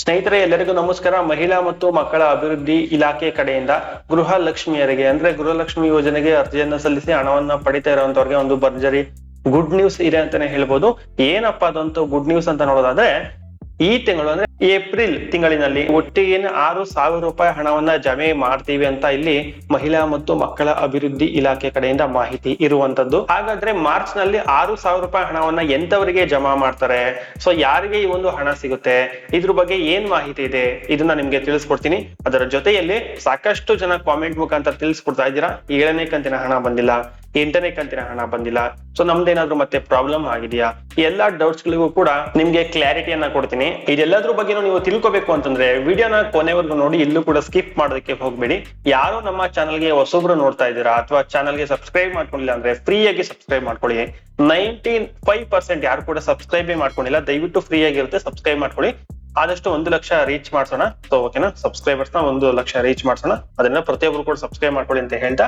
ಸ್ನೇಹಿತರೆ, ಎಲ್ಲರಿಗೂ ನಮಸ್ಕಾರ. ಮಹಿಳಾ ಮತ್ತು ಮಕ್ಕಳ ಅಭಿವೃದ್ಧಿ ಇಲಾಖೆ ಕಡೆಯಿಂದ ಗೃಹ ಲಕ್ಷ್ಮಿಯರಿಗೆ ಅಂದ್ರೆ ಗೃಹಲಕ್ಷ್ಮಿ ಯೋಜನೆಗೆ ಅರ್ಜಿಯನ್ನ ಸಲ್ಲಿಸಿ ಹಣವನ್ನ ಪಡಿತಾ ಇರುವಂತವ್ರಿಗೆ ಒಂದು ಭರ್ಜರಿ ಗುಡ್ ನ್ಯೂಸ್ ಇದೆ ಅಂತಾನೆ ಹೇಳ್ಬೋದು. ಏನಪ್ಪಾ ಅದಂತೂ ಗುಡ್ ನ್ಯೂಸ್ ಅಂತ ನೋಡೋದಾದ್ರೆ, ಈ ತಿಂಗಳು ಅಂದ್ರೆ ಏಪ್ರಿಲ್ ತಿಂಗಳಿನಲ್ಲಿ ಒಟ್ಟಿಗೆ ಆರು ಸಾವಿರ ರೂಪಾಯಿ ಹಣವನ್ನ ಜಮೆ ಮಾಡ್ತೀವಿ ಅಂತ ಇಲ್ಲಿ ಮಹಿಳಾ ಮತ್ತು ಮಕ್ಕಳ ಅಭಿವೃದ್ಧಿ ಇಲಾಖೆ ಕಡೆಯಿಂದ ಮಾಹಿತಿ ಇರುವಂತದ್ದು. ಹಾಗಾದ್ರೆ ಮಾರ್ಚ್ನಲ್ಲಿ ಆರು ಸಾವಿರ ರೂಪಾಯಿ ಹಣವನ್ನ ಎಂತವರಿಗೆ ಜಮಾ ಮಾಡ್ತಾರೆ? ಸೊ ಯಾರಿಗೆ ಈ ಒಂದು ಹಣ ಸಿಗುತ್ತೆ? ಇದ್ರ ಬಗ್ಗೆ ಏನ್ ಮಾಹಿತಿ ಇದೆ? ಇದನ್ನ ನಿಮ್ಗೆ ತಿಳಿಸ್ಕೊಡ್ತೀನಿ. ಅದರ ಜೊತೆಯಲ್ಲಿ ಸಾಕಷ್ಟು ಜನ ಕಾಮೆಂಟ್ ಮುಖಾಂತರ ತಿಳಿಸ್ಕೊಡ್ತಾ ಇದ್ದೀರಾ? ಏಳನೇ ಕಂತಿನ ಹಣ ಬಂದಿಲ್ಲ. ಎಂಟನೇ ಕಂತಿನ ಹಣ ಬಂದಿಲ್ಲ. ಸೊ ನಮ್ದೇನಾದ್ರೂ ಮತ್ತೆ ಪ್ರಾಬ್ಲಮ್ ಆಗಿದೆಯಾ? ಎಲ್ಲಾ ಡೌಟ್ಸ್ ಗಳಿಗೂ ಕೂಡ ನಿಮ್ಗೆ ಕ್ಲಾರಿಟಿಯನ್ನ ಕೊಡ್ತೀನಿ. ಇದೆಲ್ಲದ್ರ ಬಗ್ಗೆ ನೀವು ತಿಳ್ಕೊಬೇಕು ಅಂತಂದ್ರೆ ವಿಡಿಯೋನ ಕೊನೆವರೆಗೂ ನೋಡಿ, ಇಲ್ಲೂ ಕೂಡ ಸ್ಕಿಪ್ ಮಾಡೋದಕ್ಕೆ ಹೋಗ್ಬೇಡಿ. ಯಾರು ನಮ್ಮ ಚಾನಲ್ಗೆ ಹೊಸೊಬ್ರು ನೋಡ್ತಾ ಇದ್ದೀರಾ ಅಥವಾ ಚಾನಲ್ಗೆ ಸಬ್ಸ್ಕ್ರೈಬ್ ಮಾಡ್ಕೊಂಡಿಲ್ಲ ಅಂದ್ರೆ ಫ್ರೀಯಾಗಿ ಸಬ್ಸ್ಕ್ರೈಬ್ ಮಾಡ್ಕೊಳ್ಳಿ. ನೈಂಟಿ ಫೈವ್ ಪರ್ಸೆಂಟ್ ಯಾರು ಕೂಡ ಸಬ್ಸ್ಕ್ರೈಬೇ ಮಾಡ್ಕೊಂಡಿಲ್ಲ. ದಯವಿಟ್ಟು ಫ್ರೀ ಆಗಿರುತ್ತೆ ಸಬ್ಸ್ಕ್ರೈಬ್ ಮಾಡ್ಕೊಳ್ಳಿ. ಆದಷ್ಟು ಒಂದು ಲಕ್ಷ ರೀಚ್ ಮಾಡ್ಸೋಣ. ಸೊ ಓಕೆನಾ ಸಬ್ಸ್ಕ್ರೈಬರ್ಸ್ನ ಒಂದು ಲಕ್ಷ ರೀಚ್ ಮಾಡ್ಸೋಣ. ಅದನ್ನ ಪ್ರತಿಯೊಬ್ರು ಕೂಡ ಸಬ್ಸ್ಕ್ರೈಬ್ ಮಾಡ್ಕೊಳ್ಳಿ ಅಂತ ಹೇಳ್ತಾ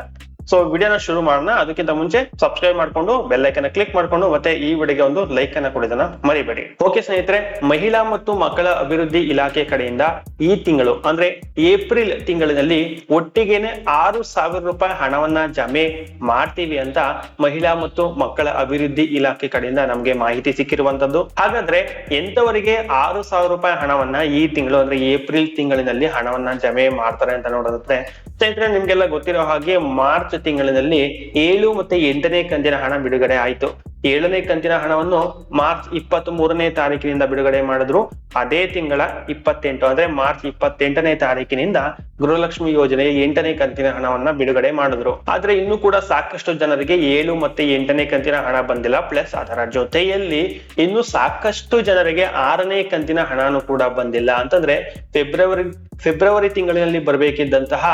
ಸೊ ವಿಡಿಯೋನ ಶುರು ಮಾಡೋಣ. ಅದಕ್ಕಿಂತ ಮುಂಚೆ ಸಬ್ಸ್ಕ್ರೈಬ್ ಮಾಡ್ಕೊಂಡು ಬೆಲ್ ಐಕನ್ ಕ್ಲಿಕ್ ಮಾಡ್ಕೊಂಡು, ಮತ್ತೆ ಈ ವಿಡಿಯೋಗೆ ಒಂದು ಲೈಕ್ ಅನ್ನ ಕೊಡೋದನ್ನ ಮರಿಬೇಡಿ. ಓಕೆ ಸ್ನೇಹಿತರೆ, ಮಹಿಳಾ ಮತ್ತು ಮಕ್ಕಳ ಅಭಿವೃದ್ಧಿ ಇಲಾಖೆ ಕಡೆಯಿಂದ ಈ ತಿಂಗಳು, ಅಂದ್ರೆ ಏಪ್ರಿಲ್ ತಿಂಗಳಿನಲ್ಲಿ ಒಟ್ಟಿಗೆನೆ ಆರು ಸಾವಿರ ರೂಪಾಯಿ ಹಣವನ್ನ ಜಮೆ ಮಾಡ್ತೀವಿ ಅಂತ ಮಹಿಳಾ ಮತ್ತು ಮಕ್ಕಳ ಅಭಿವೃದ್ಧಿ ಇಲಾಖೆ ಕಡೆಯಿಂದ ನಮ್ಗೆ ಮಾಹಿತಿ ಸಿಕ್ಕಿರುವಂತದ್ದು. ಹಾಗಾದ್ರೆ ಎಂತವರಿಗೆ ಆರು ಸಾವಿರ ರೂಪಾಯಿ ಹಣವನ್ನ ಈ ತಿಂಗಳು, ಅಂದ್ರೆ ಏಪ್ರಿಲ್ ತಿಂಗಳಿನಲ್ಲಿ ಹಣವನ್ನ ಜಮೆ ಮಾಡ್ತಾರೆ ಅಂತ ನೋಡೋದಂತೆ ಸ್ನೇಹಿತರೆ, ನಿಮ್ಗೆಲ್ಲ ಗೊತ್ತಿರೋ ಹಾಗೆ ಮಾರ್ಚ್ ತಿಂಗಳಿನಲ್ಲಿ ಏಳು ಮತ್ತೆ ಎಂಟನೇ ಕಂತಿನ ಹಣ ಬಿಡುಗಡೆ ಆಯಿತು. ಏಳನೇ ಕಂತಿನ ಹಣವನ್ನು ಮಾರ್ಚ್ ಇಪ್ಪತ್ತ್ ಮೂರನೇ ತಾರೀಕಿನಿಂದ ಬಿಡುಗಡೆ ಮಾಡಿದ್ರು. ಅದೇ ತಿಂಗಳ ಇಪ್ಪತ್ತೆಂಟು, ಅಂದ್ರೆ ಮಾರ್ಚ್ ಇಪ್ಪತ್ತೆಂಟನೇ ತಾರೀಕಿನಿಂದ ಗೃಹಲಕ್ಷ್ಮಿ ಯೋಜನೆಯ ಎಂಟನೇ ಕಂತಿನ ಹಣವನ್ನ ಬಿಡುಗಡೆ ಮಾಡಿದ್ರು. ಆದ್ರೆ ಇನ್ನು ಕೂಡ ಸಾಕಷ್ಟು ಜನರಿಗೆ ಏಳು ಮತ್ತೆ ಎಂಟನೇ ಕಂತಿನ ಹಣ ಬಂದಿಲ್ಲ. ಪ್ಲಸ್ ಅದರ ಜೊತೆಯಲ್ಲಿ ಇನ್ನು ಸಾಕಷ್ಟು ಜನರಿಗೆ ಆರನೇ ಕಂತಿನ ಹಣನೂ ಕೂಡ ಬಂದಿಲ್ಲ. ಅಂತಂದ್ರೆ ಫೆಬ್ರವರಿ ಫೆಬ್ರವರಿ ತಿಂಗಳಿನಲ್ಲಿ ಬರಬೇಕಿದ್ದಂತಹ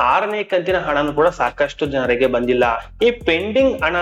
ಆರನೇ ಕಂತಿನ ಹಣನೂ ಕೂಡ ಸಾಕಷ್ಟು ಜನರಿಗೆ ಬಂದಿಲ್ಲ. ಈ ಪೆಂಡಿಂಗ್ ಹಣ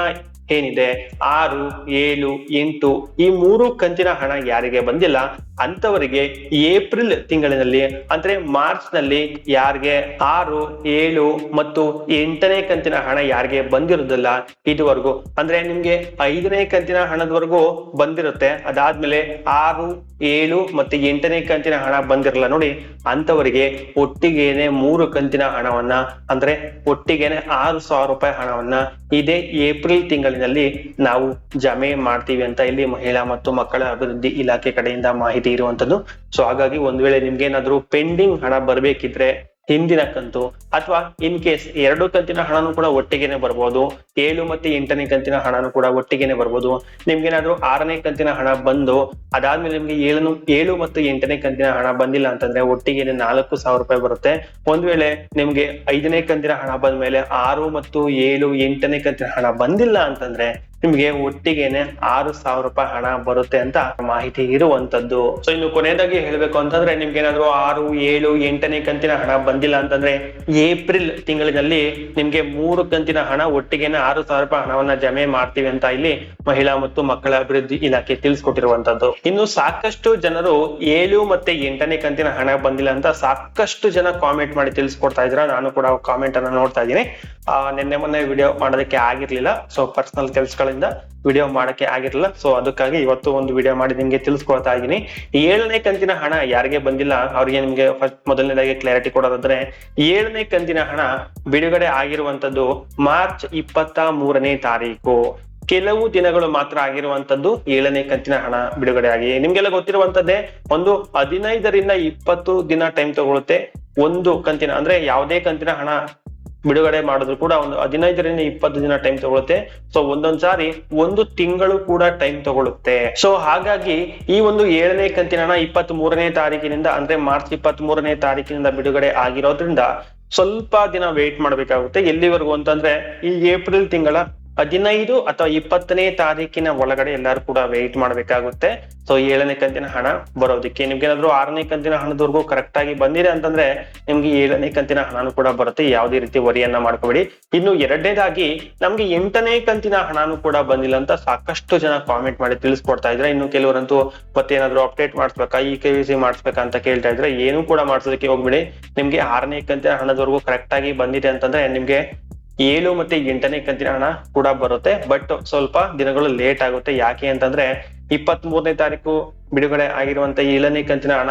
ಏನಿದೆ? ಆರು, ಏಳು, ಎಂಟು, ಈ ಮೂರು ಕಂತಿನ ಹಣ ಯಾರಿಗೆ ಬಂದಿಲ್ಲ? ಅಂತವರಿಗೆ ಏಪ್ರಿಲ್ ತಿಂಗಳಿನಲ್ಲಿ, ಅಂದ್ರೆ ಮಾರ್ಚ್ನಲ್ಲಿ ಯಾರಿಗೆ ಆರು, ಏಳು ಮತ್ತು ಎಂಟನೇ ಕಂತಿನ ಹಣ ಯಾರಿಗೆ ಬಂದಿರೋದಿಲ್ಲ ಇದುವರೆಗೂ. ಅಂದ್ರೆ ನಿಮ್ಗೆ ಐದನೇ ಕಂತಿನ ಹಣದವರೆಗೂ ಬಂದಿರುತ್ತೆ. ಅದಾದ್ಮೇಲೆ ಆರು, ಏಳು ಮತ್ತೆ ಎಂಟನೇ ಕಂತಿನ ಹಣ ಬಂದಿರಲ್ಲ ನೋಡಿ ಅಂತವರಿಗೆ ಒಟ್ಟಿಗೆನೆ ಮೂರು ಕಂತಿನ ಹಣವನ್ನ, ಅಂದ್ರೆ ಒಟ್ಟಿಗೆನೆ ಆರು ಸಾವಿರ ರೂಪಾಯಿ ಹಣವನ್ನ ಇದೇ ಏಪ್ರಿಲ್ ತಿಂಗಳಿನಲ್ಲಿ ನಾವು ಜಮೆ ಮಾಡ್ತೀವಿ ಅಂತ ಇಲ್ಲಿ ಮಹಿಳಾ ಮತ್ತು ಮಕ್ಕಳ ಅಭಿವೃದ್ಧಿ ಇಲಾಖೆ ಕಡೆಯಿಂದ ಮಾಹಿತಿ ಇರುವಂತದ್ದು. ಸೊ ಹಾಗಾಗಿ ಒಂದ್ ವೇಳೆ ನಿಮ್ಗೆ ಏನಾದ್ರು ಪೆಂಡಿಂಗ್ ಹಣ ಬರ್ಬೇಕಿದ್ರೆ ಹಿಂದಿನ ಕಂತು ಅಥವಾ ಇನ್ ಕೇಸ್ ಎರಡು ಕಂತಿನ ಹಣನೂ ಕೂಡ ಒಟ್ಟಿಗೆನೆ ಬರ್ಬೋದು, ಏಳು ಮತ್ತೆ ಎಂಟನೇ ಕಂತಿನ ಹಣನೂ ಕೂಡ ಒಟ್ಟಿಗೆನೆ ಬರ್ಬೋದು. ನಿಮ್ಗೇನಾದ್ರೂ ಆರನೇ ಕಂತಿನ ಹಣ ಬಂದು ಅದಾದ್ಮೇಲೆ ನಿಮ್ಗೆ ಏಳು ಏಳು ಮತ್ತು ಎಂಟನೇ ಕಂತಿನ ಹಣ ಬಂದಿಲ್ಲ ಅಂತಂದ್ರೆ ಒಟ್ಟಿಗೆನೆ ನಾಲ್ಕು ಸಾವಿರ ರೂಪಾಯಿ ಬರುತ್ತೆ. ಒಂದ್ ವೇಳೆ ನಿಮ್ಗೆ ಐದನೇ ಕಂತಿನ ಹಣ ಬಂದ್ಮೇಲೆ ಆರು ಮತ್ತು ಏಳು ಎಂಟನೇ ಕಂತಿನ ಹಣ ಬಂದಿಲ್ಲ ಅಂತಂದ್ರೆ ನಿಮ್ಗೆ ಒಟ್ಟಿಗೆನೆ ಆರು ಸಾವಿರ ರೂಪಾಯಿ ಹಣ ಬರುತ್ತೆ ಅಂತ ಮಾಹಿತಿ ಇರುವಂತದ್ದು. ಸೊ ಇನ್ನು ಕೊನೆಯದಾಗಿ ಹೇಳ್ಬೇಕು ಅಂತಂದ್ರೆ ನಿಮ್ಗೆ ಏನಾದ್ರು ಆರು, ಏಳು, ಎಂಟನೇ ಕಂತಿನ ಹಣ ಬಂದಿಲ್ಲ ಅಂತಂದ್ರೆ ಏಪ್ರಿಲ್ ತಿಂಗಳಿನಲ್ಲಿ ನಿಮ್ಗೆ ಮೂರು ಕಂತಿನ ಹಣ ಒಟ್ಟಿಗೆನೆ ಆರು ಸಾವಿರ ರೂಪಾಯಿ ಹಣವನ್ನ ಜಮೆ ಮಾಡ್ತೀವಿ ಅಂತ ಇಲ್ಲಿ ಮಹಿಳಾ ಮತ್ತು ಮಕ್ಕಳ ಅಭಿವೃದ್ಧಿ ಇಲಾಖೆ ತಿಳಿಸ್ಕೊಟ್ಟಿರುವಂತದ್ದು. ಇನ್ನು ಸಾಕಷ್ಟು ಜನರು ಏಳು ಮತ್ತೆ ಎಂಟನೇ ಕಂತಿನ ಹಣ ಬಂದಿಲ್ಲ ಅಂತ ಸಾಕಷ್ಟು ಜನ ಕಾಮೆಂಟ್ ಮಾಡಿ ತಿಳಿಸ್ಕೊಡ್ತಾ ಇದ್ರ ನಾನು ಕೂಡ ಕಾಮೆಂಟ್ ಅನ್ನ ನೋಡ್ತಾ ಇದ್ದೀನಿ. ನಿನ್ನೆ ಮೊನ್ನೆ ವಿಡಿಯೋ ಮಾಡೋದಕ್ಕೆ ಆಗಿರ್ಲಿಲ್ಲ. ಸೊ ಪರ್ಸನಲ್ ಕೆಲ್ಸಗಳಿಂದ ವಿಡಿಯೋ ಮಾಡಕ್ಕೆ ಆಗಿರಲಿಲ್ಲ. ಸೊ ಅದಕ್ಕಾಗಿ ಇವತ್ತು ಒಂದು ವಿಡಿಯೋ ಮಾಡಿ ನಿಮ್ಗೆ ತಿಳಿಸ್ಕೊಳ್ತಾ ಇದೀನಿ ಏಳನೇ ಕಂತಿನ ಹಣ ಯಾರಿಗೆ ಬಂದಿಲ್ಲ? ಅವ್ರಿಗೆ ನಿಮ್ಗೆ ಫಸ್ಟ್ ಮೊದಲನೇದಾಗಿ ಕ್ಲಾರಿಟಿ ಕೊಡೋದಾದ್ರೆ, ಏಳನೇ ಕಂತಿನ ಹಣ ಬಿಡುಗಡೆ ಆಗಿರುವಂತದ್ದು ಮಾರ್ಚ್ ಇಪ್ಪತ್ತ ಮೂರನೇ ತಾರೀಕು. ಕೆಲವು ದಿನಗಳು ಮಾತ್ರ ಆಗಿರುವಂತದ್ದು ಏಳನೇ ಕಂತಿನ ಹಣ ಬಿಡುಗಡೆ ಆಗಿ. ನಿಮ್ಗೆಲ್ಲ ಗೊತ್ತಿರುವಂತದ್ದೇ, ಒಂದು ಹದಿನೈದರಿಂದ ಇಪ್ಪತ್ತು ದಿನ ಟೈಮ್ ತಗೊಳುತ್ತೆ ಒಂದು ಕಂತಿನ, ಅಂದ್ರೆ ಯಾವುದೇ ಕಂತಿನ ಹಣ ಬಿಡುಗಡೆ ಮಾಡಿದ್ರು ಕೂಡ ಒಂದು ಹದಿನೈದರಿಂದ ಇಪ್ಪತ್ತು ದಿನ ಟೈಮ್ ತಗೊಳುತ್ತೆ. ಸೊ ಒಂದೊಂದ್ ಸಾರಿ ಒಂದು ತಿಂಗಳು ಕೂಡ ಟೈಮ್ ತಗೊಳುತ್ತೆ. ಸೊ ಹಾಗಾಗಿ ಈ ಒಂದು ಏಳನೇ ಕಂತಿನ ಇಪ್ಪತ್ತ್ ಮೂರನೇ ತಾರೀಕಿನಿಂದ ಅಂದ್ರೆ ಮಾರ್ಚ್ ಇಪ್ಪತ್ತ್ ಮೂರನೇ ತಾರೀಕಿನಿಂದ ಬಿಡುಗಡೆ ಆಗಿರೋದ್ರಿಂದ ಸ್ವಲ್ಪ ದಿನ ವೇಟ್ ಮಾಡ್ಬೇಕಾಗುತ್ತೆ. ಎಲ್ಲಿವರೆಗೂ ಅಂತಂದ್ರೆ ಈ ಏಪ್ರಿಲ್ ತಿಂಗಳ ಹದಿನೈದು ಅಥವಾ ಇಪ್ಪತ್ತನೇ ತಾರೀಕಿನ ಒಳಗಡೆ ಎಲ್ಲರೂ ಕೂಡ ವೆಯ್ಟ್ ಮಾಡಬೇಕಾಗುತ್ತೆ. ಸೊ ಏಳನೇ ಕಂತಿನ ಹಣ ಬರೋದಕ್ಕೆ. ನಿಮ್ಗೆ ಏನಾದ್ರು ಆರನೇ ಕಂತಿನ ಹಣದವರೆಗೂ ಕರೆಕ್ಟ್ ಆಗಿ ಬಂದಿದೆ ಅಂತಂದ್ರೆ ನಿಮ್ಗೆ ಏಳನೇ ಕಂತಿನ ಹಣನೂ ಕೂಡ ಬರುತ್ತೆ. ಯಾವುದೇ ರೀತಿ ವರಿಯನ್ನ ಮಾಡ್ಕೋಬೇಡಿ. ಇನ್ನು ಎರಡನೇದಾಗಿ ನಮ್ಗೆ ಎಂಟನೇ ಕಂತಿನ ಹಣನೂ ಕೂಡ ಬಂದಿಲ್ಲ ಅಂತ ಸಾಕಷ್ಟು ಜನ ಕಾಮೆಂಟ್ ಮಾಡಿ ತಿಳಿಸ್ಕೊಡ್ತಾ ಇದ್ರೆ, ಇನ್ನು ಕೆಲವರಂತೂ ಮತ್ತೇನಾದ್ರು ಅಪ್ಡೇಟ್ ಮಾಡಿಸ್ಬೇಕಾ, ಈ ಕೆ ವಿ ಅಂತ ಕೇಳ್ತಾ ಇದ್ರೆ ಏನು ಕೂಡ ಮಾಡಿಸೋದಕ್ಕೆ ಹೋಗ್ಬೇಡಿ. ನಿಮ್ಗೆ ಆರನೇ ಕಂತಿನ ಹಣದವರೆಗೂ ಕರೆಕ್ಟ್ ಆಗಿ ಬಂದಿದೆ ಅಂತಂದ್ರೆ ನಿಮ್ಗೆ ಏಳು ಮತ್ತೆ ಎಂಟನೇ ಕಂತಿನ ಹಣ ಕೂಡ ಬರುತ್ತೆ. ಬಟ್ ಸ್ವಲ್ಪ ದಿನಗಳು ಲೇಟ್ ಆಗುತ್ತೆ. ಯಾಕೆ ಅಂತಂದ್ರೆ ಇಪ್ಪತ್ತ್ ಮೂರನೇ ತಾರೀಕು ಬಿಡುಗಡೆ ಆಗಿರುವಂತ ಏಳನೇ ಕಂತಿನ ಹಣ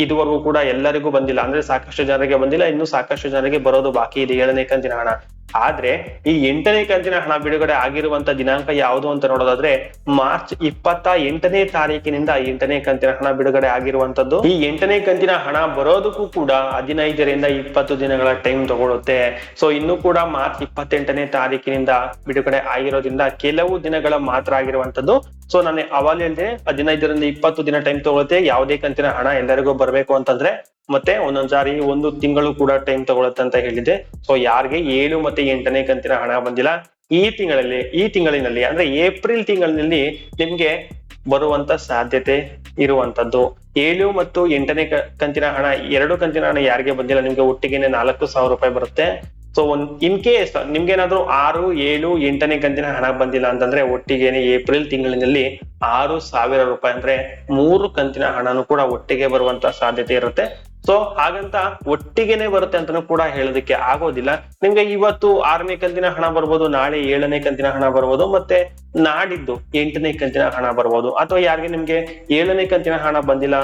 ಇದುವರೆಗೂ ಕೂಡ ಎಲ್ಲರಿಗೂ ಬಂದಿಲ್ಲ. ಅಂದ್ರೆ ಸಾಕಷ್ಟು ಜನರಿಗೆ ಬಂದಿಲ್ಲ. ಇನ್ನು ಸಾಕಷ್ಟು ಜನರಿಗೆ ಬರೋದು ಬಾಕಿ ಇದೆ ಏಳನೇ ಕಂತಿನ ಹಣ. ಆದ್ರೆ ಈ ಎಂಟನೇ ಕಂತಿನ ಹಣ ಬಿಡುಗಡೆ ಆಗಿರುವಂತ ದಿನಾಂಕ ಯಾವುದು ಅಂತ ನೋಡೋದಾದ್ರೆ ಮಾರ್ಚ್ ಇಪ್ಪತ್ತ ಎಂಟನೇ ತಾರೀಕಿನಿಂದ ಎಂಟನೇ ಕಂತಿನ ಹಣ ಬಿಡುಗಡೆ ಆಗಿರುವಂತದ್ದು. ಈ ಎಂಟನೇ ಕಂತಿನ ಹಣ ಬರೋದಕ್ಕೂ ಕೂಡ ಹದಿನೈದರಿಂದ ಇಪ್ಪತ್ತು ದಿನಗಳ ಟೈಮ್ ತಗೊಳುತ್ತೆ. ಸೊ ಇನ್ನು ಕೂಡ ಮಾರ್ಚ್ ಇಪ್ಪತ್ತೆಂಟನೇ ತಾರೀಕಿನಿಂದ ಬಿಡುಗಡೆ ಆಗಿರೋದ್ರಿಂದ ಕೆಲವು ದಿನಗಳ ಮಾತ್ರ ಆಗಿರುವಂತದ್ದು. ಸೊ ನಾನು ಅವಾಗ ಹೇಳಿದೆ ಹದಿನೈದರಿಂದ ಇಪ್ಪತ್ತು ದಿನ ಟೈಮ್ ತಗೊಳುತ್ತೆ. ಯಾವುದೇ ಕಂತಿನ ಹಣ ಎಲ್ಲರಿಗೂ ಬರಬೇಕು ಅಂತಂದ್ರೆ ಮತ್ತೆ ಒಂದೊಂದ್ ಸಾರಿ ಒಂದು ತಿಂಗಳು ಕೂಡ ಟೈಮ್ ತಗೊಳತ್ತೆ ಅಂತ ಹೇಳಿದೆ ಸೊ ಯಾರಿಗೆ ಏಳು ಮತ್ತೆ ಎಂಟನೇ ಕಂತಿನ ಹಣ ಬಂದಿಲ್ಲ, ಈ ತಿಂಗಳಲ್ಲಿ, ಈ ತಿಂಗಳಿನಲ್ಲಿ, ಅಂದ್ರೆ ಏಪ್ರಿಲ್ ತಿಂಗಳಿನಲ್ಲಿ ನಿಮ್ಗೆ ಬರುವಂತ ಸಾಧ್ಯತೆ ಇರುವಂತದ್ದು. ಏಳು ಮತ್ತು ಎಂಟನೇ ಕಂತಿನ ಹಣ, ಎರಡು ಕಂತಿನ ಹಣ ಯಾರಿಗೆ ಬಂದಿಲ್ಲ, ನಿಮ್ಗೆ ಒಟ್ಟಿಗೆನೆ ನಾಲ್ಕು ಸಾವಿರ ರೂಪಾಯಿ ಬರುತ್ತೆ. ಸೊ ಒಂದ್ ಇನ್ ಕೇಸ್ ಏನಾದ್ರು ಆರು, ಏಳು, ಎಂಟನೇ ಕಂತಿನ ಹಣ ಬಂದಿಲ್ಲ ಅಂತಂದ್ರೆ ಒಟ್ಟಿಗೆನೆ ಏಪ್ರಿಲ್ ತಿಂಗಳಿನಲ್ಲಿ ಆರು ಸಾವಿರ ರೂಪಾಯಿ ಅಂದ್ರೆ ಮೂರು ಕಂತಿನ ಹಣನು ಕೂಡ ಒಟ್ಟಿಗೆ ಬರುವಂತ ಸಾಧ್ಯತೆ ಇರುತ್ತೆ. ಸೊ ಹಾಗಂತ ಒಟ್ಟಿಗೆನೆ ಬರುತ್ತೆ ಅಂತಾನು ಕೂಡ ಹೇಳೋದಕ್ಕೆ ಆಗೋದಿಲ್ಲ. ನಿಮ್ಗೆ ಇವತ್ತು ಆರನೇ ಕಂತಿನ ಹಣ ಬರ್ಬೋದು, ನಾಳೆ ಏಳನೇ ಕಂತಿನ ಹಣ ಬರ್ಬೋದು, ಮತ್ತೆ ನಾಡಿದ್ದು ಎಂಟನೇ ಕಂತಿನ ಹಣ ಬರ್ಬೋದು. ಅಥವಾ ಯಾರಿಗೆ ನಿಮ್ಗೆ ಏಳನೇ ಕಂತಿನ ಹಣ ಬಂದಿಲ್ಲ,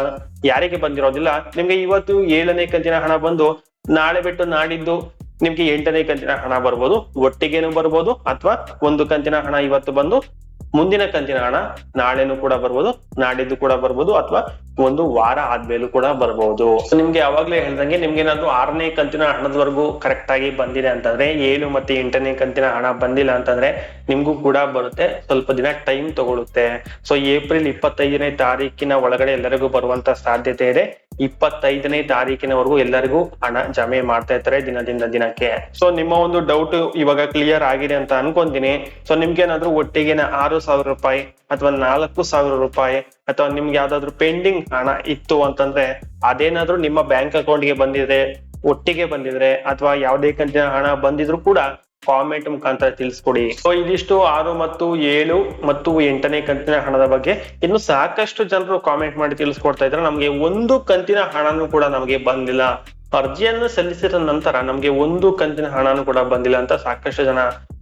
ಯಾರಿಗೆ ಬಂದಿರೋದಿಲ್ಲ, ನಿಮ್ಗೆ ಇವತ್ತು ಏಳನೇ ಕಂತಿನ ಹಣ ಬಂದು, ನಾಳೆ ಬಿಟ್ಟು ನಾಡಿದ್ದು ನಿಮ್ಗೆ ಎಂಟನೇ ಕಂತಿನ ಹಣ ಬರ್ಬೋದು, ಒಟ್ಟಿಗೆನು ಬರ್ಬೋದು, ಅಥವಾ ಒಂದು ಕಂತಿನ ಹಣ ಇವತ್ತು ಬಂದು, ಮುಂದಿನ ಕಂತಿನ ಹಣ ನಾಳೆನೂ ಕೂಡ ಬರ್ಬೋದು, ನಾಡಿದ್ದು ಕೂಡ ಬರ್ಬೋದು, ಅಥವಾ ಒಂದು ವಾರ ಆದ್ಮೇಲೂ ಕೂಡ ಬರಬಹುದು ನಿಮ್ಗೆ ಯಾವಾಗ್ಲೇ ಹೇಳ್ದಂಗೆ ನಿಮ್ಗೆ ಏನಾದ್ರು ಆರನೇ ಕಂತಿನ ಹಣದವರೆಗೂ ಕರೆಕ್ಟ್ ಆಗಿ ಬಂದಿದೆ ಅಂತಂದ್ರೆ ಏಳು ಮತ್ತೆ ಎಂಟನೇ ಕಂತಿನ ಹಣ ಬಂದಿಲ್ಲ ಅಂತಂದ್ರೆ ನಿಮ್ಗೂ ಕೂಡ ಬರುತ್ತೆ. ಸ್ವಲ್ಪ ದಿನ ಟೈಮ್ ತಗೊಳುತ್ತೆ. ಸೊ ಏಪ್ರಿಲ್ ಇಪ್ಪತ್ತೈದನೇ ತಾರೀಕಿನ ಒಳಗಡೆ ಎಲ್ಲರಿಗೂ ಬರುವಂತ ಸಾಧ್ಯತೆ ಇದೆ. ಇಪ್ಪತ್ತೈದನೇ ತಾರೀಕಿನವರೆಗೂ ಎಲ್ಲರಿಗೂ ಹಣ ಜಮೆ ಮಾಡ್ತಾ ಇರ್ತಾರೆ ದಿನದಿಂದ ದಿನಕ್ಕೆ. ಸೊ ನಿಮ್ಮ ಒಂದು ಡೌಟ್ ಇವಾಗ ಕ್ಲಿಯರ್ ಆಗಿದೆ ಅಂತ ಅನ್ಕೊಂತೀನಿ. ಸೊ ನಿಮ್ಗೆ ಏನಾದ್ರು ಒಟ್ಟಿಗೆನ ಆರು ಸಾವಿರ ರೂಪಾಯಿ ಅಥವಾ ನಾಲ್ಕು ಸಾವಿರ ರೂಪಾಯಿ ಅಥವಾ ನಿಮ್ಗೆ ಯಾವ್ದಾದ್ರು ಪೆಂಡಿಂಗ್ ಹಣ ಇತ್ತು ಅಂತಂದ್ರೆ ಅದೇನಾದ್ರೂ ನಿಮ್ಮ ಬ್ಯಾಂಕ್ ಅಕೌಂಟ್ಗೆ ಬಂದಿದೆ ಒಟ್ಟಿಗೆ ಬಂದಿದ್ರೆ ಅಥವಾ ಯಾವುದೇ ಕಂತಿನ ಹಣ ಬಂದಿದ್ರು ಕೂಡ ಕಾಮೆಂಟ್ ಮುಖಾಂತರ ತಿಳಿಸ್ಕೊಡಿ. ಸೊ ಇದಿಷ್ಟು ಆರು ಮತ್ತು ಏಳು ಮತ್ತು ಎಂಟನೇ ಕಂತಿನ ಹಣದ ಬಗ್ಗೆ. ಇನ್ನು ಸಾಕಷ್ಟು ಜನರು ಕಾಮೆಂಟ್ ಮಾಡಿ ತಿಳಿಸ್ಕೊಡ್ತಾ ಇದ್ರೆ ನಮ್ಗೆ ಒಂದು ಕಂತಿನ ಹಣನೂ ಕೂಡ ನಮಗೆ ಬಂದಿಲ್ಲ. ಅರ್ಜಿಯನ್ನು ಸಲ್ಲಿಸಿದ ನಂತರ ನಮ್ಗೆ ಒಂದು ಕಂತಿನ ಹಣನೂ ಕೂಡ ಬಂದಿಲ್ಲ ಅಂತ ಸಾಕಷ್ಟು ಜನ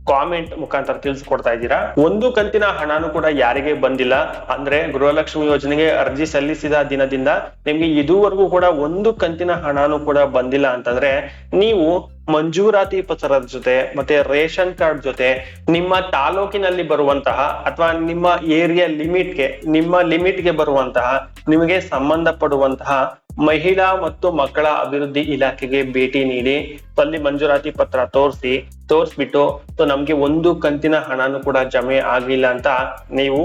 ಕಾಮೆಂಟ್ ಮುಖಾಂತರ ತಿಳಿಸ್ಕೊಡ್ತಾ ಇದ್ದೀರಾ? ಒಂದು ಕಂತಿನ ಹಣನೂ ಕೂಡ ಯಾರಿಗೆ ಬಂದಿಲ್ಲ. ಅಂದ್ರೆ ಗೃಹಲಕ್ಷ್ಮಿ ಯೋಜನೆಗೆ ಅರ್ಜಿ ಸಲ್ಲಿಸಿದ ದಿನದಿಂದ ನಿಮ್ಗೆ ಇದುವರೆಗೂ ಕೂಡ ಒಂದು ಕಂತಿನ ಹಣನೂ ಕೂಡ ಬಂದಿಲ್ಲ ಅಂತಂದ್ರೆ ನೀವು ಮಂಜೂರಾತಿ ಪತ್ರದ ಜೊತೆ ಮತ್ತೆ ರೇಷನ್ ಕಾರ್ಡ್ ಜೊತೆ ನಿಮ್ಮ ತಾಲೂಕಿನಲ್ಲಿ ಬರುವಂತಹ ಅಥವಾ ನಿಮ್ಮ ಏರಿಯಾ ಲಿಮಿಟ್ಗೆ, ನಿಮ್ಮ ಲಿಮಿಟ್ಗೆ ಬರುವಂತಹ ನಿಮಗೆ ಸಂಬಂಧಪಡುವಂತಹ ಮಹಿಳಾ ಮತ್ತು ಮಕ್ಕಳ ಅಭಿವೃದ್ಧಿ ಇಲಾಖೆಗೆ ಭೇಟಿ ನೀಡಿ ಅಲ್ಲಿ ಮಂಜೂರಾತಿ ಪತ್ರ ತೋರಿಸಿ, ತೋರಿಸ್ಬಿಟ್ಟು ಸೊ ನಮ್ಗೆ ಒಂದು ಕಂತಿನ ಹಣನೂ ಕೂಡ ಜಮೆ ಆಗ್ಲಿಲ್ಲ ಅಂತ ನೀವು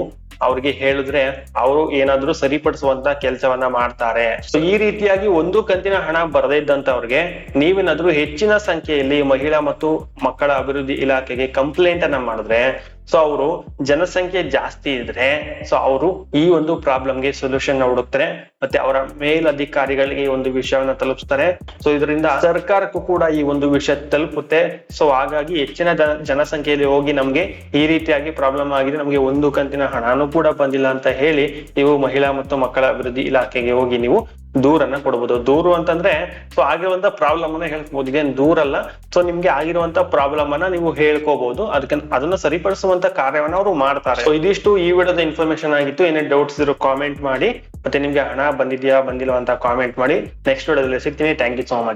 ಅವ್ರಿಗೆ ಹೇಳಿದ್ರೆ ಅವರು ಏನಾದ್ರೂ ಸರಿಪಡಿಸುವಂತ ಕೆಲಸವನ್ನ ಮಾಡ್ತಾರೆ. ಸೊ ಈ ರೀತಿಯಾಗಿ ಒಂದು ಕಂತಿನ ಹಣ ಬರದೇ ಇದ್ದಂತವ್ರಿಗೆ ನೀವೇನಾದ್ರೂ ಹೆಚ್ಚಿನ ಸಂಖ್ಯೆಯಲ್ಲಿ ಮಹಿಳಾ ಮತ್ತು ಮಕ್ಕಳ ಅಭಿವೃದ್ಧಿ ಇಲಾಖೆಗೆ ಕಂಪ್ಲೇಂಟ್ ಅನ್ನ ಮಾಡಿದ್ರೆ ಸೊ ಅವರು ಜನಸಂಖ್ಯೆ ಜಾಸ್ತಿ ಇದ್ರೆ ಸೊ ಅವರು ಈ ಒಂದು ಪ್ರಾಬ್ಲಮ್ಗೆ ಸೊಲ್ಯೂಷನ್ ಹುಡುಕ್ತಾರೆ ಮತ್ತೆ ಅವರ ಮೇಲಧಿಕಾರಿಗಳಿಗೆ ಈ ಒಂದು ವಿಷಯವನ್ನ ತಲುಪಿಸ್ತಾರೆ. ಸೊ ಇದರಿಂದ ಸರ್ಕಾರಕ್ಕೂ ಕೂಡ ಈ ಒಂದು ವಿಷಯ ತಲುಪುತ್ತೆ. ಸೊ ಹಾಗಾಗಿ ಹೆಚ್ಚಿನ ಜನ- ಜನಸಂಖ್ಯೆಯಲ್ಲಿ ಹೋಗಿ ನಮ್ಗೆ ಈ ರೀತಿಯಾಗಿ ಪ್ರಾಬ್ಲಮ್ ಆಗಿದೆ, ನಮ್ಗೆ ಒಂದು ಕಂತಿನ ಹಣನೂ ಕೂಡ ಬಂದಿಲ್ಲ ಅಂತ ಹೇಳಿ, ನೀವು ಮಹಿಳಾ ಮತ್ತು ಮಕ್ಕಳ ಅಭಿವೃದ್ಧಿ ಇಲಾಖೆಗೆ ಹೋಗಿ ನೀವು ದೂರನ್ನ ಕೊಡಬಹುದು ದೂರು ಅಂತಂದ್ರೆ ಸೊ ಆಗಿರುವಂತ ಪ್ರಾಬ್ಲಮ್ ಅನ್ನ ಹೇಳ್ಕೋಬಹುದು ಇದೇನ್ ದೂರ ಅಲ್ಲ ಸೊ ನಿಮ್ಗೆ ಆಗಿರುವಂತ ಪ್ರಾಬ್ಲಮ್ ಅನ್ನ ನೀವು ಹೇಳ್ಕೋಬಹುದು ಅದಕ್ಕೆ ಅದನ್ನ ಸರಿಪಡಿಸುವಂತ ಕಾರ್ಯವನ್ನ ಅವರು ಮಾಡ್ತಾರೆ. ಸೊ ಇದಿಷ್ಟು ಈ ವಿಡಿಯೋದ ಇನ್ಫಾರ್ಮೇಶನ್ ಆಗಿತ್ತು. ಏನೇ ಡೌಟ್ಸ್ ಇರೋ ಕಾಮೆಂಟ್ ಮಾಡಿ. ಮತ್ತೆ ನಿಮ್ಗೆ ಹಣ ಬಂದಿದ್ಯಾ ಬಂದಿಲ್ಲ ಅಂತ ಕಾಮೆಂಟ್ ಮಾಡಿ. ನೆಕ್ಸ್ಟ್ ವಿಡಿಯೋದಲ್ಲಿ ಸಿಗ್ತೀನಿ. Thank you so much